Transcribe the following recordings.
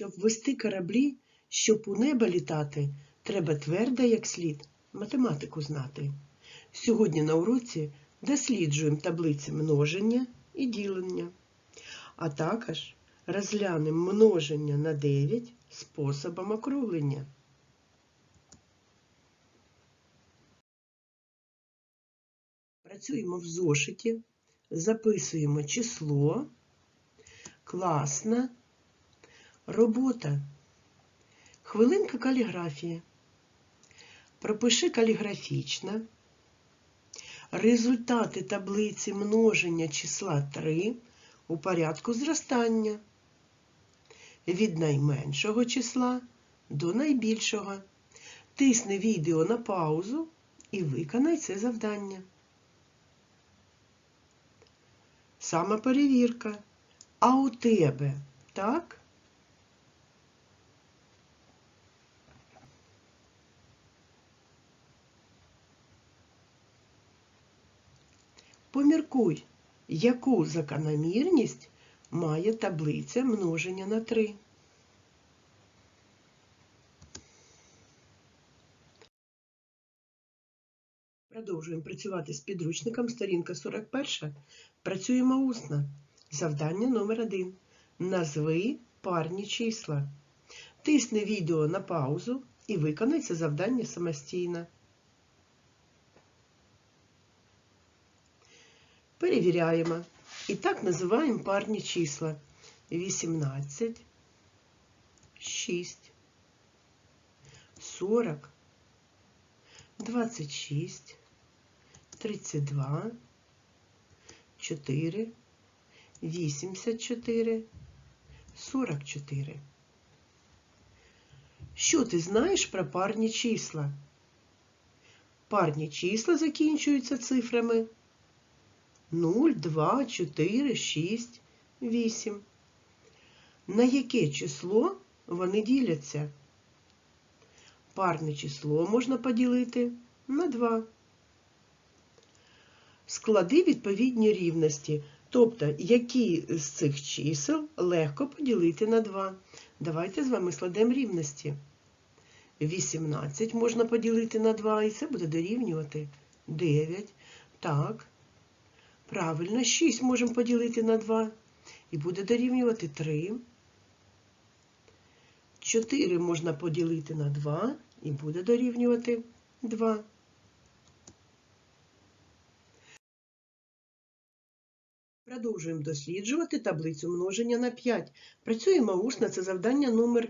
Щоб вести кораблі, щоб у небо літати, треба твердо, як слід, математику знати. Сьогодні на уроці досліджуємо таблиці множення і ділення, а також розглянемо множення на 9 способом округлення. Працюємо в зошиті, записуємо число, класна, робота, хвилинка каліграфії. Пропиши каліграфічно. Результати таблиці множення числа 3 у порядку зростання від найменшого числа до найбільшого. Тисни відео на паузу і виконай це завдання. Саме перевірка. А у тебе так? Поміркуй, яку закономірність має таблиця множення на 3. Продовжуємо працювати з підручником. Сторінка 41. Працюємо усно. Завдання номер 1. Назви парні числа. Тисни відео на паузу і виконай це завдання самостійно. Перевіряємо. І так називаємо парні числа. 18, 6, 40, 26, 32, 4, 84, 44. Що ти знаєш про парні числа? Парні числа закінчуються цифрами 0, 2, 4, 6, 8. На яке число вони діляться? Парне число можна поділити на 2. Склади відповідні рівності, тобто, які з цих чисел легко поділити на 2. Давайте з вами складемо рівності. 18 можна поділити на 2, і це буде дорівнювати 9. Так. Правильно, 6 можемо поділити на 2 і буде дорівнювати 3. 4 можна поділити на 2 і буде дорівнювати 2. Продовжуємо досліджувати таблицю множення на 5. Працюємо усно, це завдання номер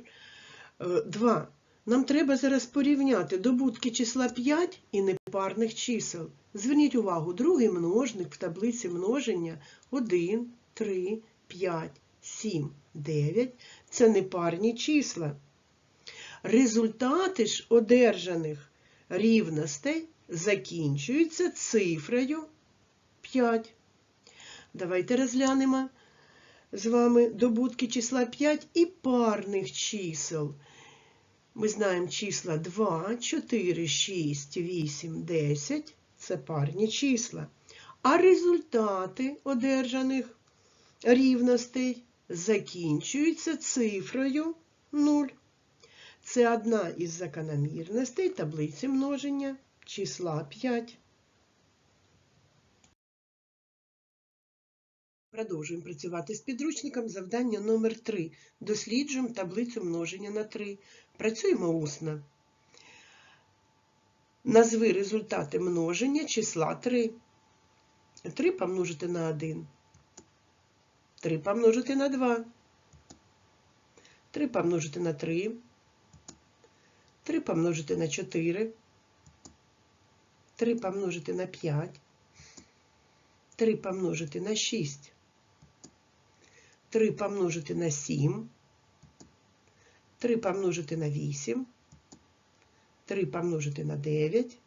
2. Нам треба зараз порівняти добутки числа 5 і непарних чисел. Зверніть увагу, другий множник в таблиці множення 1, 3, 5, 7, 9 це непарні числа. Результати ж одержаних рівностей закінчуються цифрою 5. Давайте розглянемо з вами добутки числа 5 і парних чисел. Ми знаємо числа 2, 4, 6, 8, 10 це парні числа. А результати одержаних рівностей закінчуються цифрою 0. Це одна із закономірностей таблиці множення числа 5. Продовжуємо працювати з підручником. Завдання номер 3. Досліджуємо таблицю множення на 3. Працюємо усно. Назви результати множення числа 3. 3 помножити на 1. 3 помножити на 2. 3 помножити на 3. 3 помножити на 4. 3 помножити на 5. 3 помножити на 6. 3 помножити на 7. 3 помножити на 8. 3 помножити на 9.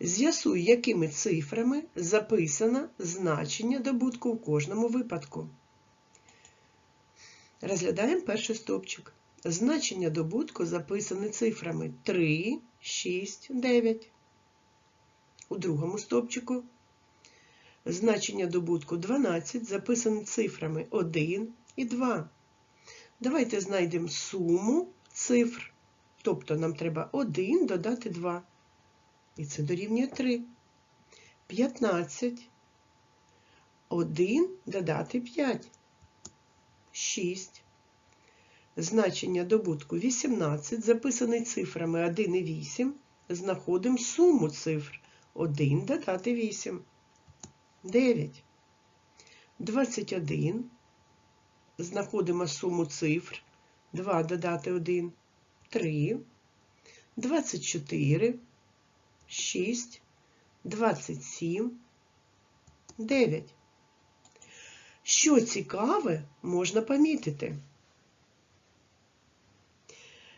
З'ясуй, якими цифрами записано значення добутку у кожному випадку. Розглядаємо перший стовпчик. Значення добутку записані цифрами 3, 6, 9. У другому стовпчику Значення добутку 12 записане цифрами 1 і 2. Давайте знайдемо суму цифр. Тобто нам треба 1 додати 2. І це дорівнює 3. 15. 1 додати 5. 6. Значення добутку 18, записаний цифрами 1 і 8. Знаходимо суму цифр 1 додати 8. 9. 21. Знаходимо суму цифр 2 додати 1. 3. 24. 6. 27. 9. Що цікаве, можна помітити.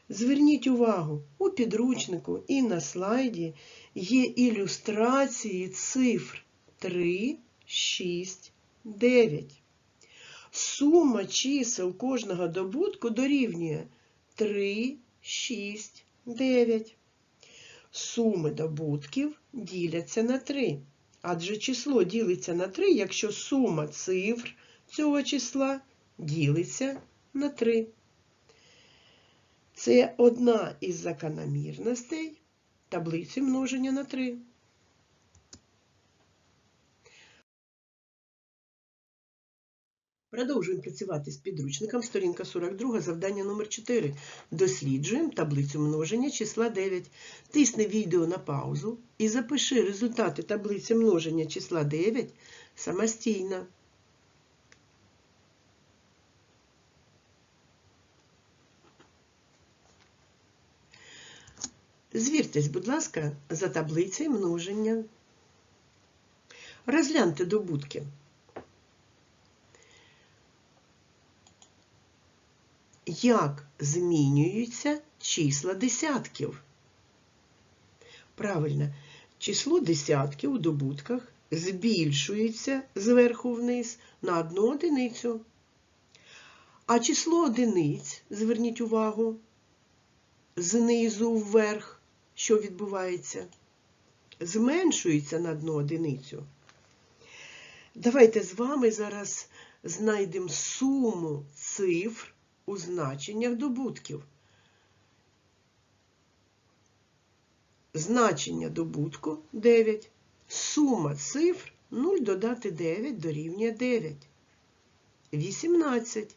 Зверніть увагу, у підручнику і на слайді є ілюстрації цифр 3, 6, 9. Сума чисел кожного добутку дорівнює 3, 6, 9. Суми добутків діляться на 3. Адже число ділиться на 3, якщо сума цифр цього числа ділиться на 3. Це одна із закономірностей таблиці множення на 3. Продовжуємо працювати з підручником. Сторінка 42, завдання номер 4. Досліджуємо таблицю множення числа 9. Тисни відео на паузу і запиши результати таблиці множення числа 9 самостійно. Звіртесь, будь ласка, за таблицею множення. Розгляньте добутки. Як змінюються числа десятків? Правильно, число десятків у добутках збільшується зверху вниз на одну одиницю. А число одиниць, зверніть увагу, знизу вверх, що відбувається, зменшується на одну одиницю. Давайте з вами зараз знайдемо суму цифр у значеннях добутків. Значення добутку 9. Сума цифр 0 додати 9 дорівнює 9. 18.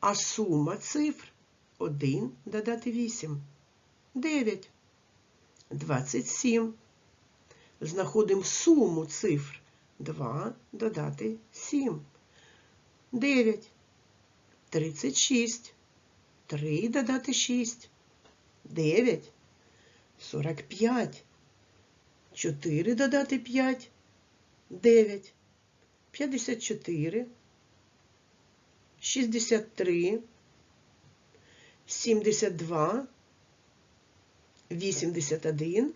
А сума цифр 1 додати 8. 9. 27. Знаходимо суму цифр 2 додати 7. 9. 36. 3 додати 6. 9. 45. 4 додати 5. 9. 54. 63. 72. 81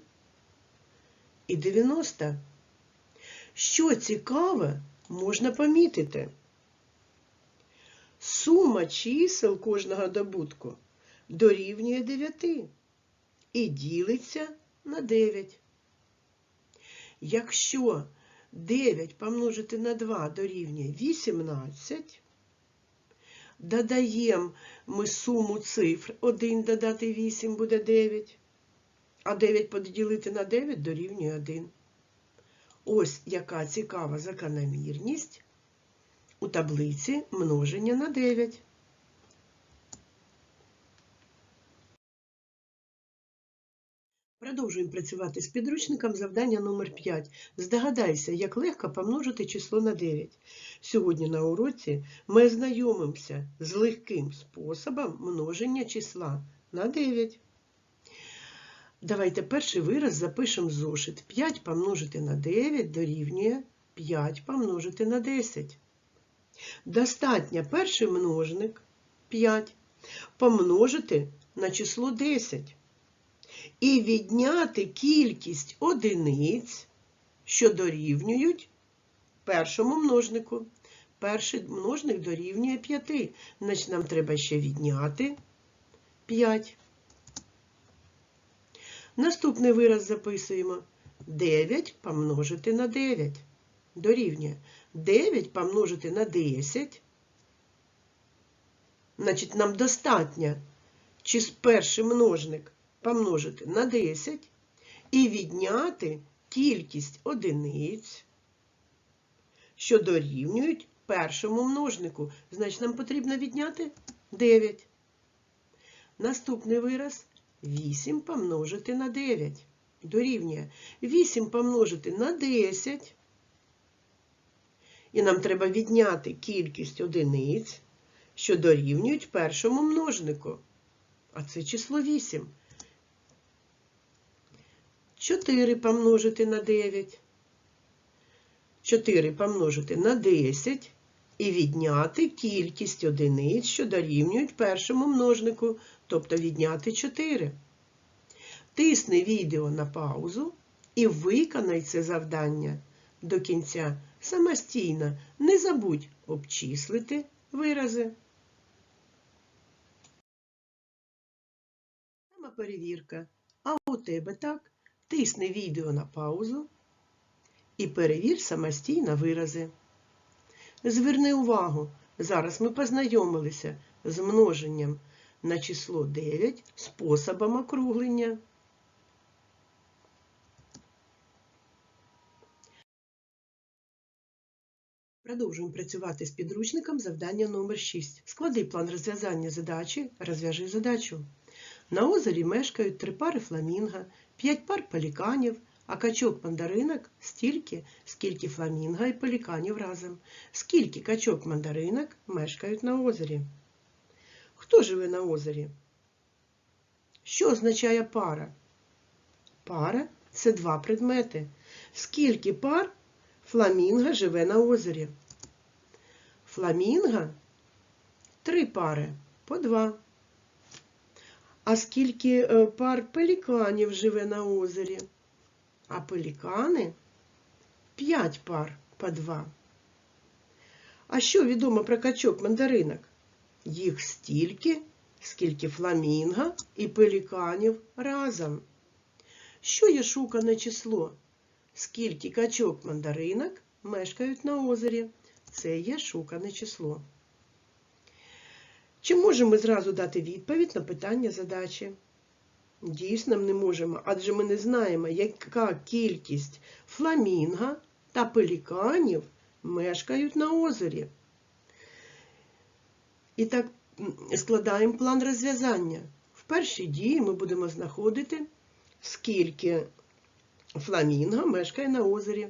і 90. Що цікаве, можна помітити. Сума чисел кожного добутку дорівнює 9 і ділиться на 9. Якщо 9 помножити на 2 дорівнює 18, додаємо ми суму цифр 1 додати 8 буде 9, а 9 поділити на 9 дорівнює 1. Ось яка цікава закономірність у таблиці множення на 9. Продовжуємо працювати з підручником завдання номер 5. Здогадайся, як легко помножити число на 9. Сьогодні на уроці ми ознайомимося з легким способом множення числа на 9. Давайте перший вираз запишемо зошит. 5 помножити на 9 дорівнює 5 помножити на 10. Достатньо перший множник 5 помножити на число 10 і відняти кількість одиниць, що дорівнюють першому множнику. Перший множник дорівнює 5, значить нам треба ще відняти 5. Наступний вираз записуємо 9 помножити на 9. дорівнює 9 помножити на 10. Значить, нам достатньо чи перший множник помножити на 10 і відняти кількість одиниць, що дорівнюють першому множнику. Значить, нам потрібно відняти 9. Наступний вираз 8 помножити на 9. Дорівнює 8 помножити на 10. І нам треба відняти кількість одиниць, що дорівнюють першому множнику. А це число 8. 4 помножити на 9. 4 помножити на 10 і відняти кількість одиниць, що дорівнюють першому множнику, тобто відняти 4. Тисни відео на паузу і виконай це завдання до кінця самостійно. Не забудь обчислити вирази. Самоперевірка. А у тебе так? Тисни відео на паузу і перевір самостійно вирази. Зверни увагу, зараз ми познайомилися з множенням на число 9 способом округлення. Продовжуємо працювати з підручником завдання номер 6. Склади план розв'язання задачі, розв'яжи задачу. На озері мешкають три пари фламінга, п'ять пар пеліканів, а качок мандаринок стільки, скільки фламінга і пеліканів разом. Скільки качок мандаринок мешкають на озері? Хто живе на озері? Що означає пара? Пара це два предмети. Скільки пар фламінга живе на озері? Фламінга три пари по два. А скільки е, пар пеліканів живе на озері? А пелікани п'ять пар по два. А що відомо про качок мандаринок? Їх стільки, скільки фламінга і пеліканів разом. Що є шукане число? Скільки качок мандаринок мешкають на озері? Це є шукане число. Чи можемо ми зразу дати відповідь на питання задачі? Дійсно, не можемо, адже ми не знаємо, яка кількість фламінга та пеліканів мешкають на озері. І так складаємо план розв'язання. В першій дії ми будемо знаходити, скільки фламінга мешкає на озері.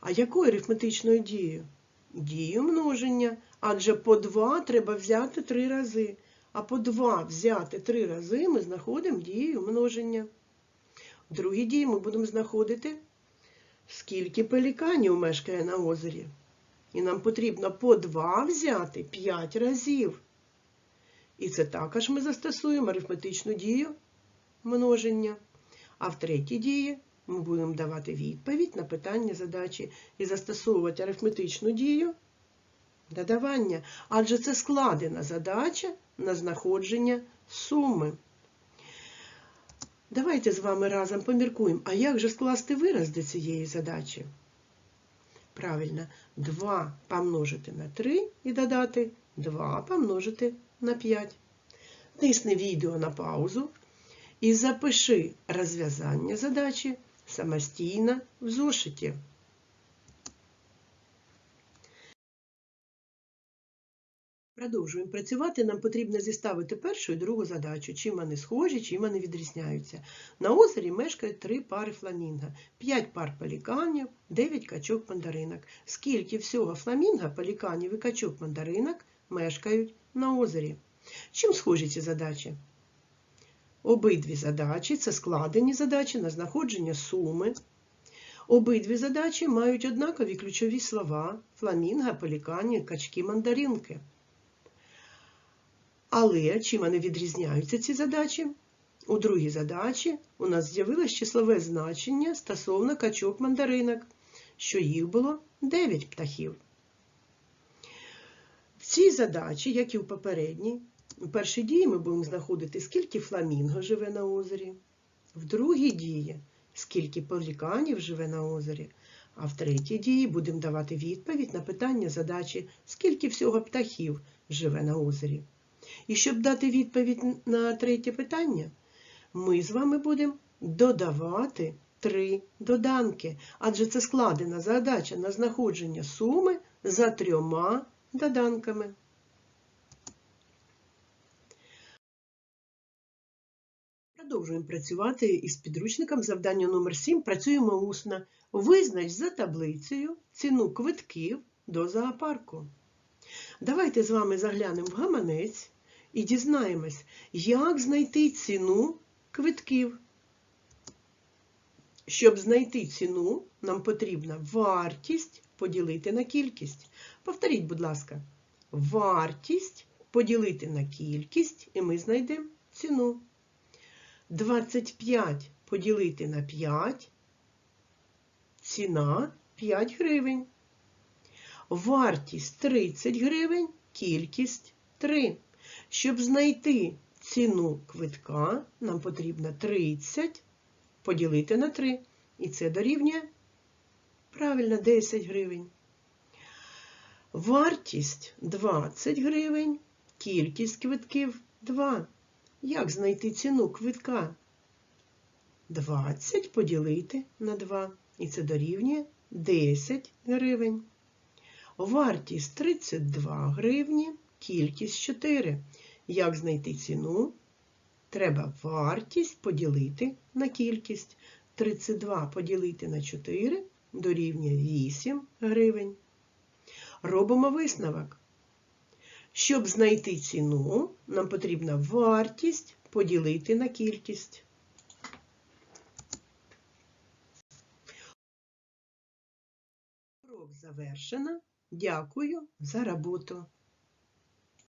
А якою арифметичною дією? Дію множення, адже по 2 треба взяти 3 рази. А по 2 взяти 3 рази ми знаходимо дію множення. В другій дії ми будемо знаходити, скільки пеліканів мешкає на озері. І нам потрібно по 2 взяти 5 разів. І це також ми застосуємо арифметичну дію множення. А в третій дії ми будемо давати відповідь на питання задачі і застосовувати арифметичну дію додавання. Адже це складена задача на знаходження суми. Давайте з вами разом поміркуємо, а як же скласти вираз до цієї задачі? Правильно, 2 помножити на 3 і додати 2 помножити на 5. Тисни відео на паузу і запиши розв'язання задачі самостійно в зошиті. Продовжуємо працювати. Нам потрібно зіставити першу і другу задачу, чим вони схожі, чим вони відрізняються. На озері мешкають три пари фламінга, 5 пар пеліканів, 9 качок мандаринок. Скільки всього фламінга, пеліканів і качок мандаринок мешкають на озері? Чим схожі ці задачі? Обидві задачі це складені задачі на знаходження суми. Обидві задачі мають однакові ключові слова фламінга, пелікані, качки, мандаринки. Але чим вони відрізняються ці задачі? У другій задачі у нас з'явилось числове значення стосовно качок мандаринок, що їх було 9 птахів. В цій задачі, як і в попередній, у першій дії ми будемо знаходити, скільки фламінго живе на озері, в другій дії, скільки пеліканів живе на озері, А в третій дії будемо давати відповідь на питання задачі, скільки всього птахів живе на озері. І щоб дати відповідь на третє питання, ми з вами будемо додавати три доданки, адже це складена задача на знаходження суми за трьома доданками. Продовжуємо працювати із підручником завдання номер 7 Працюємо усно. Визнач за таблицею ціну квитків до зоопарку. Давайте з вами заглянемо в гаманець і дізнаємось, як знайти ціну квитків. Щоб знайти ціну, нам потрібна вартість поділити на кількість. Повторіть, будь ласка, вартість поділити на кількість, і ми знайдемо ціну. 25 поділити на 5, ціна 5 гривень. Вартість 30 гривень, кількість 3. Щоб знайти ціну квитка, нам потрібно 30 поділити на 3. І це дорівнює правильно 10 гривень. Вартість 20 гривень, кількість квитків 2. Як знайти ціну квитка? 20 поділити на 2. І це дорівнює 10 гривень. Вартість 32 гривні, кількість 4. Як знайти ціну? Треба вартість поділити на кількість. 32 поділити на 4 дорівнює 8 гривень. Робимо висновок. Щоб знайти ціну, нам потрібна вартість поділити на кількість. Урок завершено. Дякую за роботу.